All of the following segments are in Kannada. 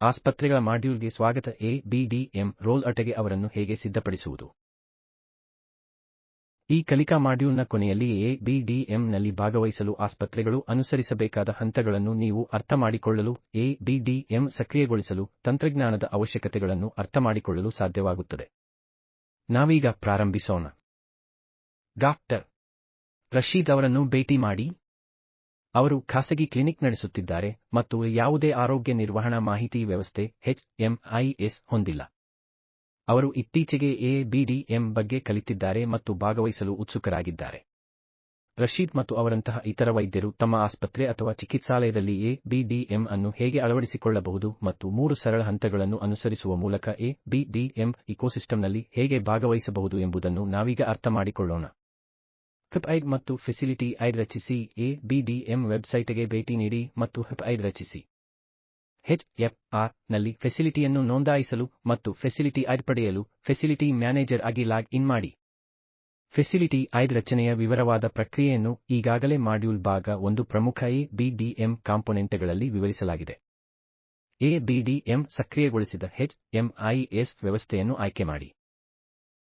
ಆಸ್ಪತ್ರೆಗಳ ಮಾಡ್ಯೂಲ್ಗೆ ಸ್ವಾಗತ ಎ ಬಿಡಿಎಂ ರೋಲ್ ಅಟೆಗೆ ಅವರನ್ನು ಹೇಗೆ ಸಿದ್ಧಪಡಿಸುವುದು. ಈ ಕಲಿಕಾ ಮಾಡ್ಯೂಲ್ನ ಕೊನೆಯಲ್ಲಿ ಎ ಬಿಡಿಎಂನಲ್ಲಿ ಭಾಗವಹಿಸಲು ಆಸ್ಪತ್ರೆಗಳು ಅನುಸರಿಸಬೇಕಾದ ಹಂತಗಳನ್ನು ನೀವು ಅರ್ಥಮಾಡಿಕೊಳ್ಳಲು ಎ ಬಿಡಿಎಂ ಸಕ್ರಿಯಗೊಳಿಸಲು, ತಂತ್ರಜ್ಞಾನದ ಅವಶ್ಯಕತೆಗಳನ್ನು ಅರ್ಥಮಾಡಿಕೊಳ್ಳಲು ಸಾಧ್ಯವಾಗುತ್ತದೆ. ನಾವೀಗ ಪ್ರಾರಂಭಿಸೋಣ. ಡಾಕ್ಟರ್ ರಶೀದ್ ಅವರನ್ನು ಭೇಟಿ ಮಾಡಿ ಅವರು ಖಾಸಗಿ ಕ್ಲಿನಿಕ್ ನಡೆಸುತ್ತಿದ್ದಾರೆ ಮತ್ತು ಯಾವುದೇ ಆರೋಗ್ಯ ನಿರ್ವಹಣಾ ಮಾಹಿತಿ ವ್ಯವಸ್ಥೆ ಎಚ್ಎಂಐಎಸ್ ಹೊಂದಿಲ್ಲ. ಅವರು ಇತ್ತೀಚೆಗೆ ಎಬಿಡಿಎಂ ಬಗ್ಗೆ ಕಲಿತಿದ್ದಾರೆ ಮತ್ತು ಭಾಗವಹಿಸಲು ಉತ್ಸುಕರಾಗಿದ್ದಾರೆ. ರಶೀದ್ ಮತ್ತು ಅವರಂತಹ ಇತರ ವೈದ್ಯರು ತಮ್ಮ ಆಸ್ಪತ್ರೆ ಅಥವಾ ಚಿಕಿತ್ಸಾಲಯದಲ್ಲಿ ಎಬಿಡಿಎಂ ಬಿಡಿಎಂ ಅನ್ನು ಹೇಗೆ ಅಳವಡಿಸಿಕೊಳ್ಳಬಹುದು ಮತ್ತು ಮೂರು ಸರಳ ಹಂತಗಳನ್ನು ಅನುಸರಿಸುವ ಮೂಲಕ ಎಬಿಡಿಎಂ ಇಕೋಸಿಸ್ಟಂನಲ್ಲಿ ಹೇಗೆ ಭಾಗವಹಿಸಬಹುದು ಎಂಬುದನ್ನು ನಾವೀಗ ಅರ್ಥಮಾಡಿಕೊಳ್ಳೋಣ ಹೆಪ್ಐಡ್ ಮತ್ತು ಫೆಸಿಲಿಟಿ ಐಡ್ ರಚಿಸಿ. ಎ ಬಿಡಿಎಂ ವೆಬ್ಸೈಟ್ಗೆ ಭೇಟಿ ನೀಡಿ ಮತ್ತು ಹೆಪ್ಐಡ್ ರಚಿಸಿ. ಹೆಚ್ ಎಫ್, ಆರ್ನಲ್ಲಿ ಫೆಸಿಲಿಟಿಯನ್ನು ನೋಂದಾಯಿಸಲು ಮತ್ತು ಫೆಸಿಲಿಟಿ ಐಡ್ ಪಡೆಯಲು ಫೆಸಿಲಿಟಿ ಮ್ಯಾನೇಜರ್ ಆಗಿ ಲಾಗ್ ಇನ್ ಮಾಡಿ. ಫೆಸಿಲಿಟಿ ಐಡ್ ರಚನೆಯ ವಿವರವಾದ ಪ್ರಕ್ರಿಯೆಯನ್ನು ಈಗಾಗಲೇ ಮಾಡ್ಯೂಲ್ ಭಾಗ ಒಂದು ಪ್ರಮುಖ ಎ ಬಿಡಿಎಂ ಕಾಂಪೊನೆಂಟ್ಗಳಲ್ಲಿ ವಿವರಿಸಲಾಗಿದೆ. ಎ ಎಂ ಸಕ್ರಿಯಗೊಳಿಸಿದ ಎಸ್ ವ್ಯವಸ್ಥೆಯನ್ನು ಆಯ್ಕೆ ಮಾಡಿ.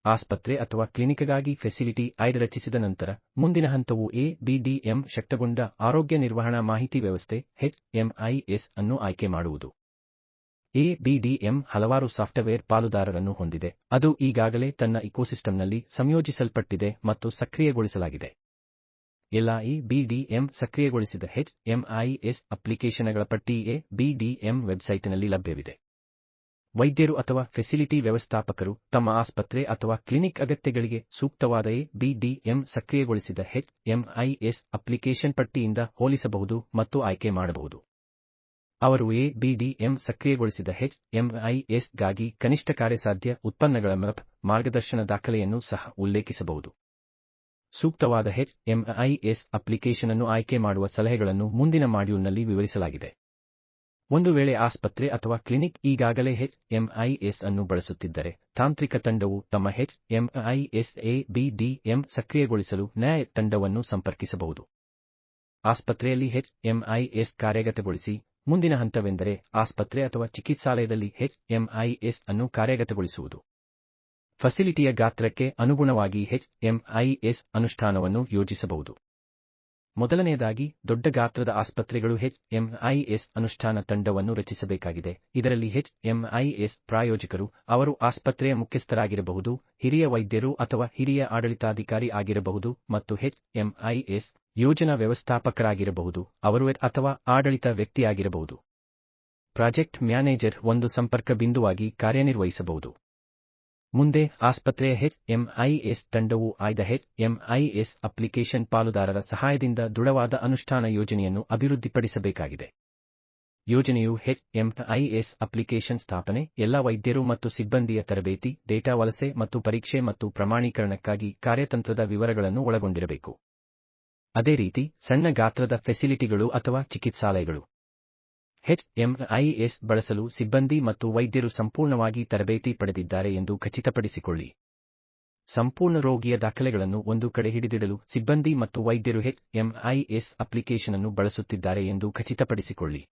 ಆಸ್ಪತ್ರೆ ಅಥವಾ ಕ್ಲಿನಿಕ್ಗಾಗಿ ಫೆಸಿಲಿಟಿ ಐಡ್ ರಚಿಸಿದ ನಂತರ ಮುಂದಿನ ಹಂತವು ಎ ಬಿಡಿಎಂ ಶಕ್ತಗೊಂಡ ಆರೋಗ್ಯ ನಿರ್ವಹಣಾ ಮಾಹಿತಿ ವ್ಯವಸ್ಥೆ ಎಚ್ಎಂಐಎಸ್ ಅನ್ನು ಆಯ್ಕೆ ಮಾಡುವುದು. ಎ ಬಿಡಿಎಂ ಹಲವಾರು ಸಾಫ್ಟ್ವೇರ್ ಪಾಲುದಾರರನ್ನು ಹೊಂದಿದೆ. ಅದು ಈಗಾಗಲೇ ತನ್ನ ಇಕೋಸಿಸ್ಟಂನಲ್ಲಿ ಸಂಯೋಜಿಸಲ್ಪಟ್ಟಿದೆ ಮತ್ತು ಸಕ್ರಿಯಗೊಳಿಸಲಾಗಿದೆ. ಎಲ್ಲ ಎ ಬಿಡಿಎಂ ಸಕ್ರಿಯಗೊಳಿಸಿದ ಎಚ್ಎಂಐಎಸ್ ಅಪ್ಲಿಕೇಶನ್ಗಳ ಪಟ್ಟಿ ಎ ಬಿಡಿಎಂ ವೆಬ್ಸೈಟ್ನಲ್ಲಿ ಲಭ್ಯವಿದೆ. ವೈದ್ಯರು ಅಥವಾ ಫೆಸಿಲಿಟಿ ವ್ಯವಸ್ಥಾಪಕರು ತಮ್ಮ ಆಸ್ಪತ್ರೆ ಅಥವಾ ಕ್ಲಿನಿಕ್ ಅಗತ್ಯಗಳಿಗೆ ಸೂಕ್ತವಾದ ಎ ಸಕ್ರಿಯಗೊಳಿಸಿದ ಎಚ್ಎಂಐಎಸ್ ಅಪ್ಲಿಕೇಶನ್ ಪಟ್ಟಿಯಿಂದ ಹೋಲಿಸಬಹುದು ಮತ್ತು ಆಯ್ಕೆ ಮಾಡಬಹುದು. ಅವರು ಎ ಬಿಡಿಎಂ ಸಕ್ರಿಯಗೊಳಿಸಿದ ಗಾಗಿ ಕನಿಷ್ಠ ಕಾರ್ಯಸಾಧ್ಯ ಉತ್ಪನ್ನಗಳ ಮ್ಯಾಪ್ ಮಾರ್ಗದರ್ಶನ ದಾಖಲೆಯನ್ನು ಸಹ ಉಲ್ಲೇಖಿಸಬಹುದು. ಸೂಕ್ತವಾದ ಹೆಚ್ ಎಚ್ಎಂಐಎಸ್ ಅಪ್ಲಿಕೇಶನ್ ಅನ್ನು ಆಯ್ಕೆ ಮಾಡುವ ಸಲಹೆಗಳನ್ನು ಮುಂದಿನ ಮಾಡ್ಯೂಲ್ನಲ್ಲಿ ವಿವರಿಸಲಾಗಿದೆ. ಒಂದು ವೇಳೆ ಆಸ್ಪತ್ರೆ ಅಥವಾ ಕ್ಲಿನಿಕ್ ಈಗಾಗಲೇ ಎಚ್ಎಂಐಎಸ್ ಅನ್ನು ಬಳಸುತ್ತಿದ್ದರೆ, ತಾಂತ್ರಿಕ ತಂಡವು ತಮ್ಮ ಎಚ್ಎಂಐಎಸ್ ಎ ಬಿಡಿಎಂ ಸಕ್ರಿಯಗೊಳಿಸಲು ನ್ಯಾಯ ತಂಡವನ್ನು ಸಂಪರ್ಕಿಸಬಹುದು. ಆಸ್ಪತ್ರೆಯಲ್ಲಿ ಎಚ್ಎಂಐಎಸ್ ಕಾರ್ಯಗತಗೊಳಿಸಿ, ಮುಂದಿನ ಹಂತವೆಂದರೆ ಆಸ್ಪತ್ರೆ ಅಥವಾ ಚಿಕಿತ್ಸಾಲಯದಲ್ಲಿ ಎಚ್ಎಂಐಎಸ್ ಅನ್ನು ಕಾರ್ಯಗತಗೊಳಿಸುವುದು. ಫೆಸಿಲಿಟಿಯ ಗಾತ್ರಕ್ಕೆ ಅನುಗುಣವಾಗಿ ಎಚ್ಎಂಐಎಸ್ ಅನುಷ್ಠಾನವನ್ನು ಯೋಜಿಸಬಹುದು. ಮೊದಲನೆಯದಾಗಿ, ದೊಡ್ಡ ಗಾತ್ರದ ಆಸ್ಪತ್ರೆಗಳು ಎಚ್ಎಂಐಎಸ್ ಅನುಷ್ಠಾನ ತಂಡವನ್ನು ರಚಿಸಬೇಕಾಗಿದೆ. ಇದರಲ್ಲಿ ಎಚ್ಎಂಐಎಸ್ ಪ್ರಾಯೋಜಕರು, ಅವರು ಆಸ್ಪತ್ರೆಯ ಮುಖ್ಯಸ್ಥರಾಗಿರಬಹುದು, ಹಿರಿಯ ವೈದ್ಯರು ಅಥವಾ ಹಿರಿಯ ಆಡಳಿತಾಧಿಕಾರಿ ಆಗಿರಬಹುದು ಮತ್ತು ಎಚ್ಎಂಐಎಸ್ ಯೋಜನಾ ವ್ಯವಸ್ಥಾಪಕರಾಗಿರಬಹುದು. ಅವರು ಅಥವಾ ಆಡಳಿತ ವ್ಯಕ್ತಿಯಾಗಿರಬಹುದು. ಪ್ರಾಜೆಕ್ಟ್ ಮ್ಯಾನೇಜರ್ ಒಂದು ಸಂಪರ್ಕ ಬಿಂದುವಾಗಿ ಕಾರ್ಯನಿರ್ವಹಿಸಬಹುದು. ಮುಂದೆ ಆಸ್ಪತ್ರೆಯ ಎಚ್ಎಂಐಎಸ್ ತಂಡವು ಆಯ್ದ ಎಚ್ಎಂಐಎಸ್ ಅಪ್ಲಿಕೇಶನ್ ಪಾಲುದಾರರ ಸಹಾಯದಿಂದ ದೃಢವಾದ ಅನುಷ್ಠಾನ ಯೋಜನೆಯನ್ನು ಅಭಿವೃದ್ಧಿಪಡಿಸಬೇಕಾಗಿದೆ. ಯೋಜನೆಯು ಎಚ್ಎಂಐಎಸ್ ಅಪ್ಲಿಕೇಶನ್ ಸ್ಥಾಪನೆ, ಎಲ್ಲ ವೈದ್ಯರು ಮತ್ತು ಸಿಬ್ಬಂದಿಯ ತರಬೇತಿ, ಡೇಟಾ ವಲಸೆ ಮತ್ತು ಪರೀಕ್ಷೆ ಮತ್ತು ಪ್ರಮಾಣೀಕರಣಕ್ಕಾಗಿ ಕಾರ್ಯತಂತ್ರದ ವಿವರಗಳನ್ನು ಒಳಗೊಂಡಿರಬೇಕು. ಅದೇ ರೀತಿ ಸಣ್ಣ ಗಾತ್ರದ ಫೆಸಿಲಿಟಿಗಳು ಅಥವಾ ಚಿಕಿತ್ಸಾಲಯಗಳು. ಎಚ್ಎಂಐಎಸ್ ಬಳಸಲು ಸಿಬ್ಬಂದಿ ಮತ್ತು ವೈದ್ಯರು ಸಂಪೂರ್ಣವಾಗಿ ತರಬೇತಿ ಪಡೆದಿದ್ದಾರೆ ಎಂದು ಖಚಿತಪಡಿಸಿಕೊಳ್ಳಿ. ಸಂಪೂರ್ಣ ರೋಗಿಯ ದಾಖಲೆಗಳನ್ನು ಒಂದು ಕಡೆ ಹಿಡಿದಿಡಲು ಸಿಬ್ಬಂದಿ ಮತ್ತು ವೈದ್ಯರು ಎಚ್ಎಂಐಎಸ್ ಅಪ್ಲಿಕೇಶನ್ ಅನ್ನು ಬಳಸುತ್ತಿದ್ದಾರೆ ಎಂದು ಖಚಿತಪಡಿಸಿಕೊಳ್ಳಿ.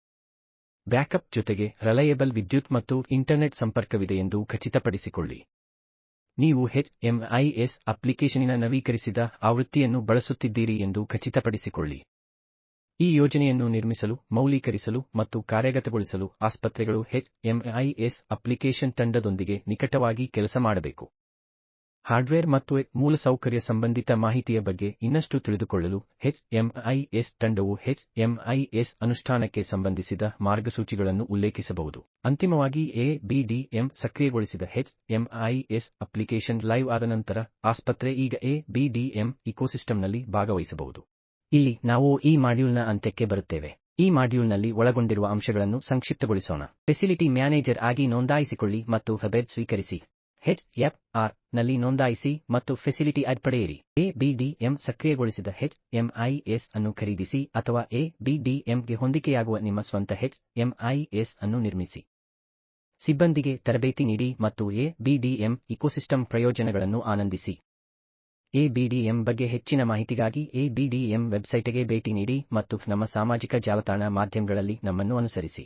ಬ್ಯಾಕಪ್ ಜೊತೆಗೆ ರಲಯಬಲ್ ವಿದ್ಯುತ್ ಮತ್ತು ಇಂಟರ್ನೆಟ್ ಸಂಪರ್ಕವಿದೆ ಎಂದು ಖಚಿತಪಡಿಸಿಕೊಳ್ಳಿ. ನೀವು ಎಚ್ಎಂಐಎಸ್ ಅಪ್ಲಿಕೇಶನಿನ ನವೀಕರಿಸಿದ ಆವೃತ್ತಿಯನ್ನು ಬಳಸುತ್ತಿದ್ದೀರಿ ಎಂದು ಖಚಿತಪಡಿಸಿಕೊಳ್ಳಿ. ಈ ಯೋಜನೆಯನ್ನು ನಿರ್ಮಿಸಲು, ಮೌಲ್ಯೀಕರಿಸಲು ಮತ್ತು ಕಾರ್ಯಗತಗೊಳಿಸಲು ಆಸ್ಪತ್ರೆಗಳು ಎಚ್ಎಂಐಎಸ್ ಅಪ್ಲಿಕೇಶನ್ ತಂಡದೊಂದಿಗೆ ನಿಕಟವಾಗಿ ಕೆಲಸ ಮಾಡಬೇಕು. ಹಾರ್ಡ್ವೇರ್ ಮತ್ತು ಮೂಲಸೌಕರ್ಯ ಸಂಬಂಧಿತ ಮಾಹಿತಿಯ ಬಗ್ಗೆ ಇನ್ನಷ್ಟು ತಿಳಿದುಕೊಳ್ಳಲು ಎಚ್ಎಂಐಎಸ್ ತಂಡವು ಎಚ್ಎಂಐಎಸ್ ಅನುಷ್ಠಾನಕ್ಕೆ ಸಂಬಂಧಿಸಿದ ಮಾರ್ಗಸೂಚಿಗಳನ್ನು ಉಲ್ಲೇಖಿಸಬಹುದು. ಅಂತಿಮವಾಗಿ ಎಬಿಡಿಎಂ ಬಿಡಿಎಂ ಸಕ್ರಿಯಗೊಳಿಸಿದ ಎಚ್ಎಂಐಎಸ್ ಅಪ್ಲಿಕೇಶನ್ ಲೈವ್ ಆದ ನಂತರ ಆಸ್ಪತ್ರೆ ಈಗ ಎಬಿಡಿಎಂ ಇಕೋಸಿಸ್ಟಂನಲ್ಲಿ ಭಾಗವಹಿಸಬಹುದು. ಇಲ್ಲಿ ನಾವು ಈ ಮಾಡ್ಯೂಲ್ನ ಅಂತ್ಯಕ್ಕೆ ಬರುತ್ತೇವೆ. ಈ ಮಾಡ್ಯೂಲ್ನಲ್ಲಿ ಒಳಗೊಂಡಿರುವ ಅಂಶಗಳನ್ನು ಸಂಕ್ಷಿಪ್ತಗೊಳಿಸೋಣ. ಫೆಸಿಲಿಟಿ ಮ್ಯಾನೇಜರ್ ಆಗಿ ನೋಂದಾಯಿಸಿಕೊಳ್ಳಿ ಮತ್ತು ಹಬೆದ್ ಸ್ವೀಕರಿಸಿ. ಹೆಚ್ ಎಫ್ ಆರ್ನಲ್ಲಿ ನೋಂದಾಯಿಸಿ ಮತ್ತು ಫೆಸಿಲಿಟಿ ಆಡ್ ಪಡೆಯಿರಿ. ಎ ಬಿಡಿಎಂ ಸಕ್ರಿಯಗೊಳಿಸಿದ ಎಸ್ ಅನ್ನು ಖರೀದಿಸಿ ಅಥವಾ ಎ ಬಿಡಿಎಂಗೆ ಹೊಂದಿಕೆಯಾಗುವ ನಿಮ್ಮ ಸ್ವಂತ ಹೆಚ್ ಎಂಐಎಸ್ ಅನ್ನು ನಿರ್ಮಿಸಿ. ಸಿಬ್ಬಂದಿಗೆ ತರಬೇತಿ ನೀಡಿ ಮತ್ತು ಎ ಬಿಡಿಎಂ ಇಕೋಸಿಸ್ಟಮ್ ಪ್ರಯೋಜನಗಳನ್ನು ಆನಂದಿಸಿ. ಎಬಿಡಿಎಂ ಬಗ್ಗೆ ಹೆಚ್ಚಿನ ಮಾಹಿತಿಗಾಗಿ ಎಬಿಡಿಎಂ ವೆಬ್ಸೈಟ್ಗೆ ಭೇಟಿ ನೀಡಿ ಮತ್ತು ನಮ್ಮ ಸಾಮಾಜಿಕ ಜಾಲತಾಣ ಮಾಧ್ಯಮಗಳಲ್ಲಿ ನಮ್ಮನ್ನು ಅನುಸರಿಸಿ.